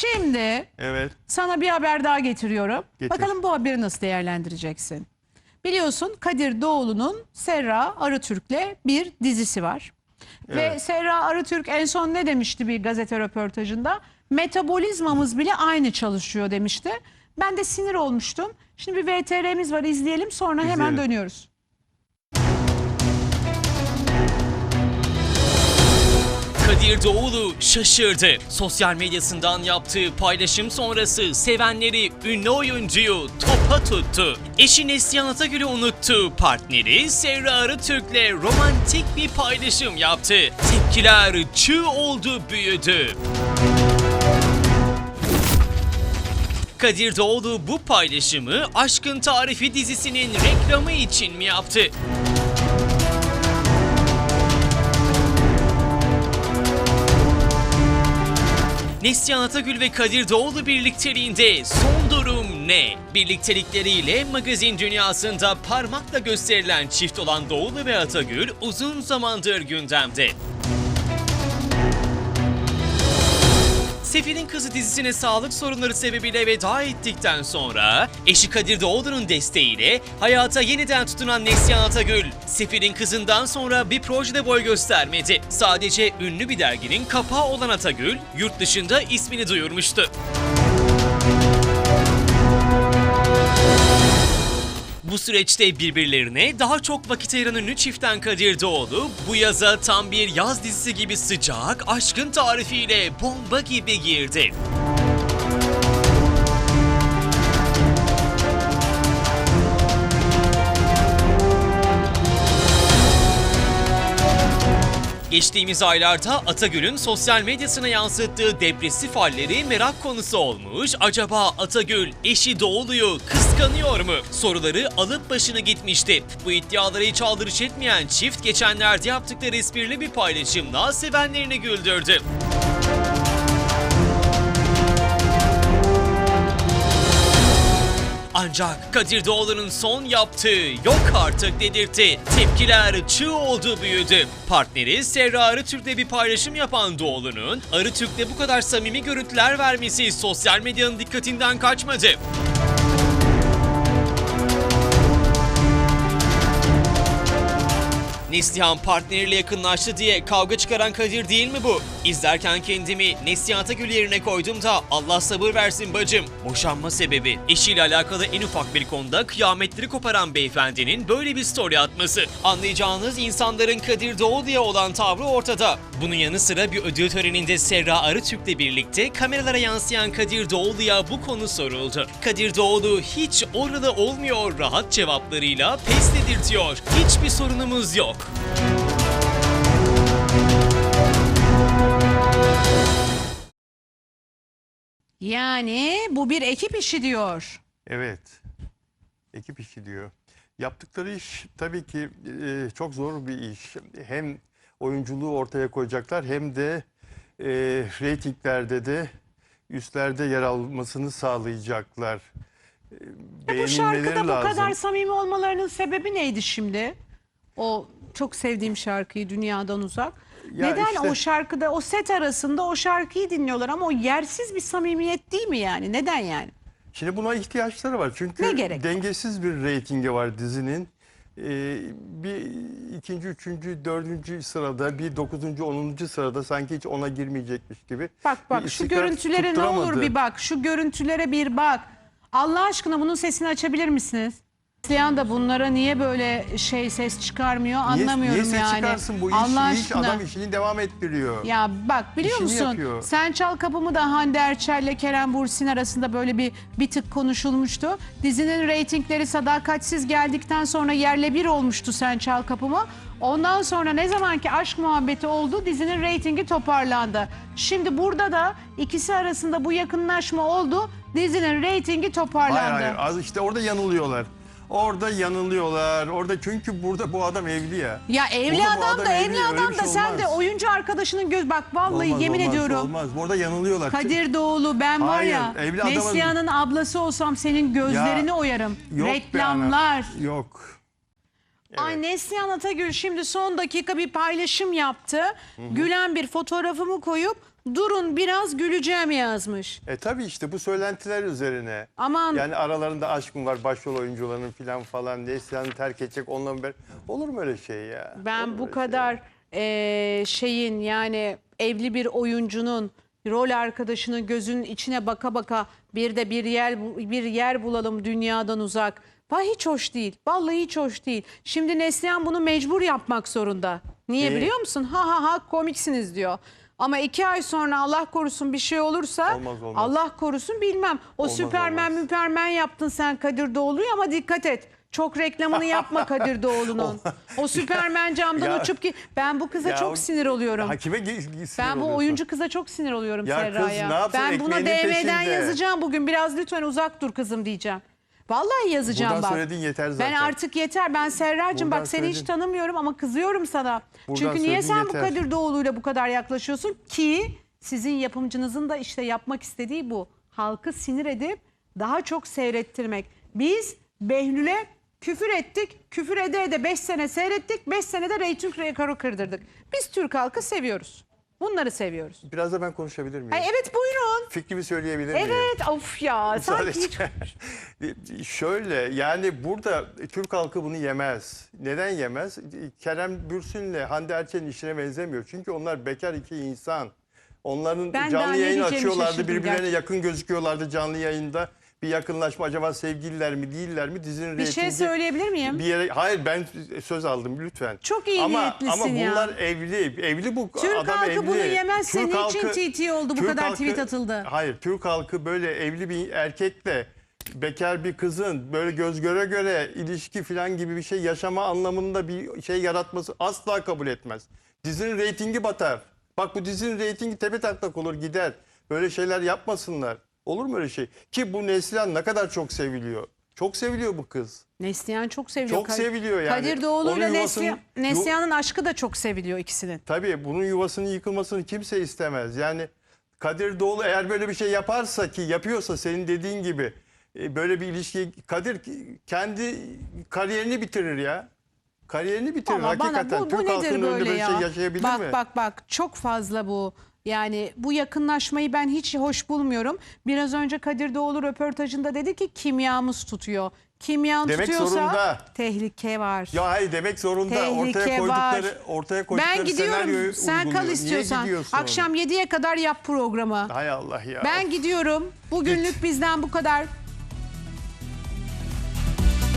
Şimdi Evet. sana bir haber daha getiriyorum. Getir. Bakalım bu haberi nasıl değerlendireceksin? Biliyorsun Kadir Doğulu'nun Serra Arıtürk'le bir dizisi var. Ve Evet. Serra Arıtürk en son ne demişti bir gazete röportajında? Metabolizmamız bile aynı çalışıyor demişti. Ben de sinir olmuştum. Şimdi bir VTR'miz var izleyelim sonra hemen İzleyelim. dönüyoruz. Kadir Doğulu şaşırdı. Sosyal medyasından yaptığı paylaşım sonrası sevenleri ünlü oyuncuyu topa tuttu. Eşi Neslihan Atagül'ü unuttu. Partneri Serra Arıtürk'le romantik bir paylaşım yaptı. Tepkiler çığ oldu büyüdü. Kadir Doğulu bu paylaşımı Aşkın Tarifi dizisinin reklamı için mi yaptı? Neslihan Atagül ve Kadir Doğulu birlikteliğinde son durum ne? Birliktelikleriyle magazin dünyasında parmakla gösterilen çift olan Doğulu ve Atagül uzun zamandır gündemde. Sefir'in Kızı dizisine sağlık sorunları sebebiyle veda ettikten sonra eşi Kadir Doğulu'nun desteğiyle hayata yeniden tutunan Neslihan Atagül, Sefir'in Kızı'ndan sonra bir projede boy göstermedi. Sadece ünlü bir derginin kapağı olan Atagül, yurt dışında ismini duyurmuştu. Bu süreçte birbirlerine daha çok vakit ayıran ünlü çiftten Kadir Doğulu bu yaza tam bir yaz dizisi gibi sıcak, aşkın tarifiyle bomba gibi girdi. Geçtiğimiz aylarda Atagül'ün sosyal medyasına yansıttığı depresif halleri merak konusu olmuş. Acaba Atagül eşi Doğulu'yu kıskanıyor mu? Soruları alıp başını gitmişti. Bu iddialara hiç aldırış etmeyen çift geçenlerde yaptıkları esprili bir paylaşımla sevenlerini güldürdü. Ancak Kadir Doğulu'nun son yaptığı yok artık dedirtti. Tepkiler çığ oldu büyüdü. Partneri Serra Arıtürk'le bir paylaşım yapan Doğulu'nun Arıtürk'le bu kadar samimi görüntüler vermesi sosyal medyanın dikkatinden kaçmadı. Neslihan partneriyle yakınlaştı diye kavga çıkaran Kadir değil mi bu? İzlerken kendimi Neslihan Atagül yerine koydum da Allah sabır versin bacım. Boşanma sebebi. Eşiyle alakalı en ufak bir konuda kıyametleri koparan beyefendinin böyle bir story atması. Anlayacağınız insanların Kadir Doğulu'ya olan tavrı ortada. Bunun yanı sıra bir ödül töreninde Serra Arıtürk'le birlikte kameralara yansıyan Kadir Doğulu'ya bu konu soruldu. Kadir Doğulu hiç orada olmuyor rahat cevaplarıyla pes dedirtiyor. Hiçbir sorunumuz yok. Yani bu bir ekip işi diyor. Evet. Ekip işi diyor. Yaptıkları iş tabii ki e, çok zor bir iş. Hem oyunculuğu ortaya koyacaklar hem de e, reytinglerde de üstlerde yer almasını sağlayacaklar. E, bu şarkıda bu lazım. kadar samimi olmalarının sebebi neydi şimdi? O çok sevdiğim şarkıyı Dünyadan Uzak. Ya Neden işte- o şarkıda o set arasında o şarkıyı dinliyorlar ama o yersiz bir samimiyet değil mi yani? Neden yani? Şimdi buna ihtiyaçları var. Çünkü Ne gerek var? dengesiz bir reytingi var dizinin. Ee, bir ikinci, üçüncü, dördüncü sırada, bir dokuzuncu, onuncu sırada sanki hiç ona girmeyecekmiş gibi. Bak bak bir şu istikrar görüntülere ne olur tutturamadı. bir bak. Şu görüntülere bir bak. Allah aşkına bunun sesini açabilir misiniz? Slihan da bunlara niye böyle şey ses çıkarmıyor anlamıyorum niye ses yani. çıkarsın bu iş, Allah iş aşkına. adam işini devam ettiriyor. Ya bak biliyor İşini musun? yapıyor. Sen Çal Kapımı da Hande Erçel'le Kerem Bursin arasında böyle bir bir tık konuşulmuştu. Dizinin reytingleri sadakatsiz geldikten sonra yerle bir olmuştu Sen Çal Kapımı. Ondan sonra ne zamanki aşk muhabbeti oldu dizinin reytingi toparlandı. Şimdi burada da ikisi arasında bu yakınlaşma oldu. Dizinin reytingi toparlandı. Hayır hayır az işte orada yanılıyorlar. Orada yanılıyorlar. Orada çünkü burada bu adam evli ya. Ya evli Burada bu adam da adam evli evli, öyle adam bir da şey sen de olmaz. oyuncu arkadaşının göz bak vallahi Olmaz, yemin olmaz, ediyorum. Olmaz. Burada yanılıyorlar. Kadir Doğulu ben var Hayır, ya evli Neslihan'ın ablası olsam senin gözlerini Ya, oyarım. Yok be Reklamlar. Yok. Ay Neslihan Atagül şimdi son dakika bir paylaşım yaptı. Gülen bir fotoğrafımı koyup Durun biraz güleceğim yazmış. E tabii işte bu söylentiler üzerine. Aman Yani aralarında aşk mı var başrol oyuncuların filan falan. Neslihan'ı terk edecek onunla beraber. Olur mu öyle şey ya? Olur ben bu öyle şey? kadar eee, şeyin yani evli bir oyuncunun rol arkadaşının gözünün içine baka baka bir de bir yer bu- bir yer bulalım dünyadan uzak. Vay hiç hoş değil. Vallahi hiç hoş değil. Şimdi Neslihan bunu mecbur yapmak zorunda. Niye Neyi? biliyor musun? Ha ha ha komiksiniz diyor. Ama iki ay sonra Allah korusun bir şey olursa Olmaz, olmaz. Allah korusun bilmem. O Olmaz, Süpermen olmaz. müpermen yaptın sen Kadir Doğulu'yu ama dikkat et. Çok reklamını yapma Kadir Doğulu'nun. o Süpermen camdan Ya- uçup ki ben bu kıza Ya çok sinir oluyorum. Hakime sinir Ben bu oluyorsun. oyuncu kıza çok sinir oluyorum Ya kız Serra'ya. ne yapsın, Ben buna ekmeğinin DM'den peşinde. yazacağım bugün. Biraz lütfen uzak dur kızım diyeceğim. Vallahi yazacağım Buradan bak. söylediğin yeter zaten. Ben artık yeter. Ben Serracığım Buradan bak seni hiç söyledin. tanımıyorum ama kızıyorum sana. Buradan Çünkü niye söylediğin sen bu yeter. Kadir Doğulu'yla bu kadar yaklaşıyorsun ki sizin yapımcınızın da işte yapmak istediği bu. Halkı sinir edip daha çok seyrettirmek. Biz Behlül'e küfür ettik. Küfür ede ede 5 sene seyrettik. 5 senede reyting rekoru kırdırdık. Biz Türk halkı seviyoruz. Bunları seviyoruz. Biraz da ben konuşabilir miyim? Ay evet buyurun. Fikrimi söyleyebilir miyim? Evet of ya sanki hiç Sadece- Şöyle yani burada Türk halkı bunu yemez. Neden yemez? Kerem Bürsin'le Hande Erçel'in işine benzemiyor. Çünkü onlar bekar iki insan. Onların Ben canlı yayın açıyorlardı. Birbirlerine gerçekten. yakın gözüküyorlardı canlı yayında. Bir yakınlaşma acaba sevgililer mi değiller mi? Dizinin bir şey reytingi söyleyebilir miyim? bir yere hayır ben söz aldım lütfen. Çok iyi ama, niyetlisin ama ya. bunlar evli. Evli bu Türk adam halkı evli. bunu yemez, senin için TT oldu, bu Türk kadar tweet atıldı. Hayır Türk halkı böyle evli bir erkekle bekar bir kızın böyle göz göre göre ilişki falan gibi bir şey yaşama anlamında bir şey yaratması asla kabul etmez. Dizinin reytingi batar. Bak bu dizinin reytingi tepe taklak olur gider. Böyle şeyler yapmasınlar. Olur mu öyle şey? Ki bu Neslihan ne kadar çok seviliyor. Çok seviliyor bu kız. Neslihan çok seviliyor. Çok seviliyor yani. Kadir Doğulu ile Onun Neslihan, yuvasının- Neslihan'ın aşkı da çok seviliyor ikisinin. Tabii bunun yuvasının yıkılmasını kimse istemez. Yani Kadir Doğulu eğer böyle bir şey yaparsa ki yapıyorsa senin dediğin gibi e, böyle bir ilişki Kadir kendi kariyerini bitirir ya. Kariyerini bitirir Ama bana hakikaten. bu, bu Türk nedir halkının böyle önünde böyle ya? şey yaşayabilir bak mi? bak bak çok fazla bu. Yani bu yakınlaşmayı ben hiç hoş bulmuyorum. Biraz önce Kadir Doğulu röportajında dedi ki kimyamız tutuyor. Kimyan Demek tutuyorsa zorunda. tehlike var. Ya hayır demek zorunda. Tehlike ortaya var. koydukları ortaya koydukları ben gidiyorum. Sen kal istiyorsan. Akşam 7'ye kadar yap programı. Hay Allah ya. Ben gidiyorum. Bugünlük bizden bu kadar.